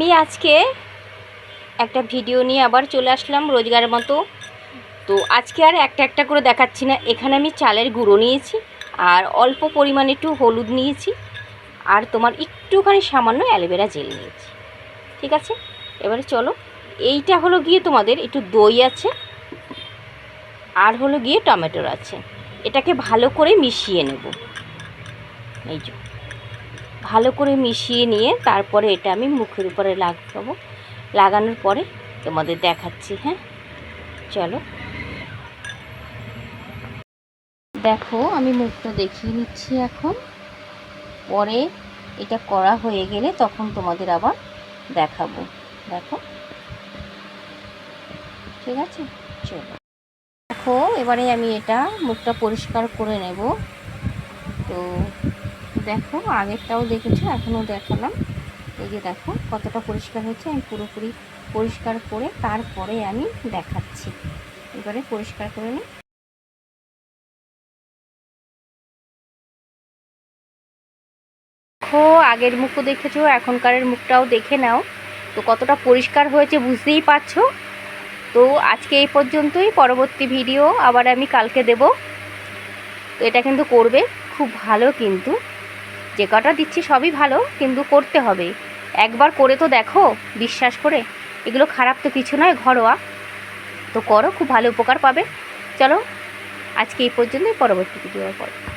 আমি আজকে একটা ভিডিও নিয়ে আবার চলে আসলাম রোজগারের মতো। তো আজকে আর একটা একটা করে দেখাচ্ছি না। এখানে আমি চালের গুঁড়ো নিয়েছি আর অল্প পরিমাণে একটু হলুদ নিয়েছি আর তোমার একটুখানি সামান্য অ্যালোভেরা জেল নিয়েছি। ঠিক আছে? এবারে চলো, এইটা হলো গিয়ে তোমাদের একটু দই আছে আর হলো গিয়ে টমেটোর আছে। এটাকে ভালো করে মিশিয়ে নেব। এই যে। ভালো করে মিশিয়ে নিয়ে তারপরে এটা আমি মুখের উপরে লাগাবো। লাগানোর পরে তোমাদের দেখাচ্ছি হ্যাঁ? চলো। দেখো, আমি মুখটা দেখিয়ে নিচ্ছি এখন। পরে এটা করা হয়ে গেলে তখন তোমাদের আবার দেখাবো। দেখো। ঠিক আছে? চলো। দেখো, এবারে আমি এটা মুখটা পরিষ্কার করে নেব। তো দেখো, আগেরটাও দেখেছ, এখনও দেখালাম। এই যে দেখো, কতটা পরিষ্কার হয়েছে, আমি পুরোপুরি পরিষ্কার করে তারপরে আমি দেখাচ্ছি। এবারে পরিষ্কার করে নিই। দেখো, আগের মুখও দেখেছ, এখনকারের মুখটাও দেখে নাও। তো কতটা পরিষ্কার হয়েছে বুঝতেই পারছ? তো আজকে এই পর্যন্তই, পরবর্তী ভিডিও আবার আমি কালকে দেব। তো এটা কিন্তু করবে, খুব ভালো কিন্তু। যে কটা দিচ্ছি সবই ভালো, কিন্তু করতে হবে। একবার করে তো দেখো, বিশ্বাস করে। এগুলো খারাপ তো কিছু নয়, ঘরোয়া। তো করো, খুব ভালো উপকার পাবে। চলো, আজকে এই পর্যন্তই, পরবর্তী ভিডিওর পর।